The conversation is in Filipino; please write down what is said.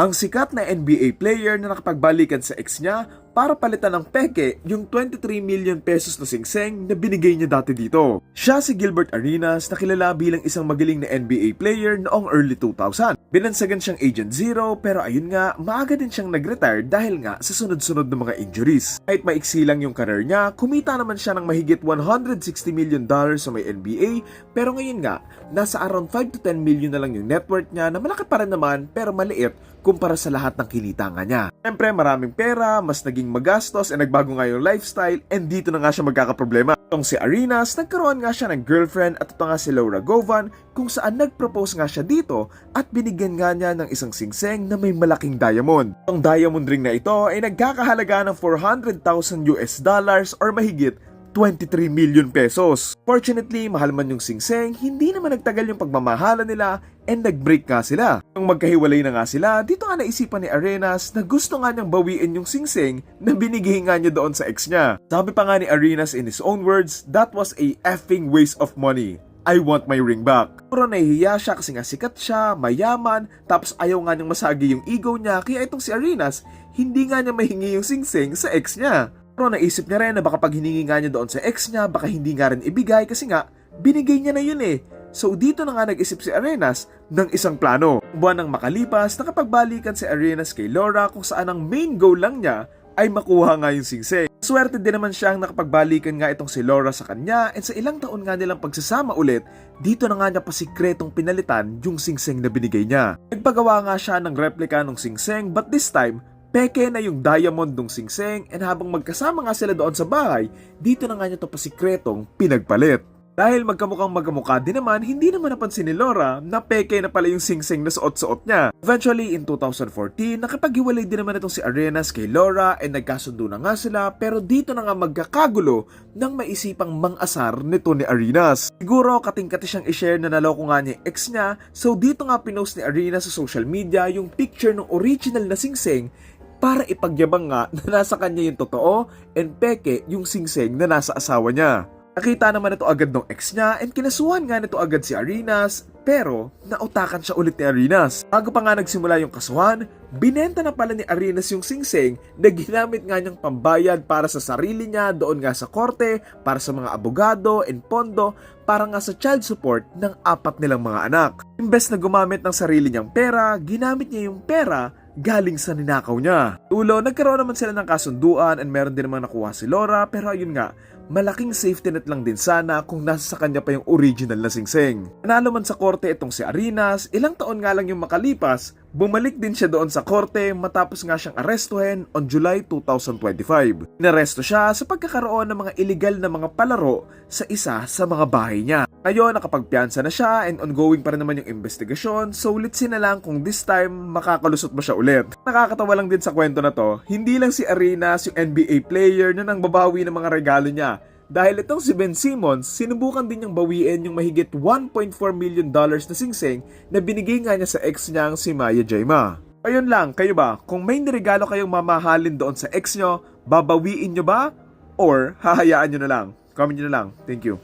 Ang sikat na NBA player na nakapagbalikan sa ex niya para palitan ng peke yung 23 million pesos na singseng na binigay niya dati dito. Siya si Gilbert Arenas na kilala bilang isang magaling na NBA player noong early 2000. Binansagan siyang Agent Zero pero ayun nga, maaga din siyang nag-retire dahil nga sa sunod-sunod na mga injuries. Kahit maiksi lang yung career niya, kumita naman siya ng mahigit 160 million dollars sa may NBA pero ngayon nga, nasa around 5 to 10 million na lang yung net worth niya na malaki pa rin naman pero maliit kumpara sa lahat ng kinita nga niya. Siyempre maraming pera, mas naging magastos at nagbago nga yung lifestyle and dito na nga siya magkakaproblema. Itong si Arenas, nagkaroon nga siya ng girlfriend at ito nga si Laura Govan kung saan nag-propose nga siya dito at binigyan nga niya ng isang singseng na may malaking diamond. Itong diamond ring na ito ay nagkakahalaga ng 400,000 US dollars or mahigit 23 million pesos. Fortunately, mahal man yung singseng, hindi naman nagtagal yung pagmamahalan nila and nag-break nga sila. Nung magkahiwalay na nga sila, dito nga naisipan ni Arenas na gusto nga niyang bawiin yung singseng na binigay nga niya doon sa ex niya. Sabi pa nga ni Arenas in his own words, that was a effing waste of money. I want my ring back. Pero nahihiya siya kasi nga sikat siya, mayaman, tapos ayaw nga niyang masagi yung ego niya, kaya itong si Arenas, hindi nga niya mahingi yung singseng sa ex niya. Pero naisip niya rin na baka pag hiningi nga niya doon sa ex niya, baka hindi nga rin ibigay kasi nga, binigay niya na yun eh. So dito na nga nag-isip si Arenas ng isang plano. Buwan ng makalipas, nakapagbalikan si Arenas kay Laura kung saan ang main goal lang niya ay makuha nga yung singseng. Swerte din naman siyang nakapagbalikan nga itong si Laura sa kanya and sa ilang taon nga nilang pagsasama ulit, dito na nga niya pa sikretong pinalitan yung singseng na binigay niya. Nagpagawa nga siya ng replika ng singseng but this time, peke na yung diamond ng singseng and habang magkasama nga sila doon sa bahay, dito na nga niya to pasikretong pinagpalit. Dahil magkamukhang magkamukha din naman, hindi naman napansin ni Laura na peke na pala yung singseng na suot-suot niya. Eventually, in 2014, nakapaghiwalay din naman itong si Arenas kay Laura and nagkasundo na nga sila pero dito na nga magkakagulo ng maisipang mang-asar nito ni Arenas. Siguro kating-kati siyang i-share na naloko nga niya ex niya so dito nga pinost ni Arenas sa social media yung picture ng original na singseng para ipagyabang nga na nasa kanya yung totoo and peke yung singseng na nasa asawa niya. Nakita naman ito agad ng ex niya and kinasuhan nga nito agad si Arenas pero nautakan siya ulit ni Arenas. Bago pa nga nagsimula yung kasuhan, binenta na pala ni Arenas yung singseng na ginamit nga niyang pambayad para sa sarili niya doon nga sa korte, para sa mga abogado and pondo, para nga sa child support ng apat nilang mga anak. Imbes na gumamit ng sarili niyang pera, ginamit niya yung pera galing sa ninakaw niya. Ulo, nagkaroon naman sila ng kasunduan and meron din naman nakuha si Laura pero ayun nga, malaking safety net lang din sana kung nasa sa kanya pa yung original na singseng. Nanalo man sa korte itong si Arenas, ilang taon nga lang yung makalipas, bumalik din siya doon sa korte matapos nga siyang arestuhin on July 2025. Inaresto siya sa pagkakaroon ng mga illegal na mga palaro sa isa sa mga bahay niya. Ngayon, nakapagpiansa na siya and ongoing pa rin naman yung investigasyon, so litsin na lang kung this time makakalusot mo siya ulit. Nakakatawa lang din sa kwento na to, hindi lang si Arenas yung NBA player na nang babawi ng mga regalo niya. Dahil itong si Ben Simmons, sinubukan din niyang bawiin yung mahigit 1.4 million dollars na singseng na binigay nga niya sa ex niyang si Maya Jaima. Ayun lang, kayo ba? Kung may niregalo kayong mamahalin doon sa ex nyo, babawiin nyo ba? Or hahayaan nyo na lang? Comment nyo na lang. Thank you.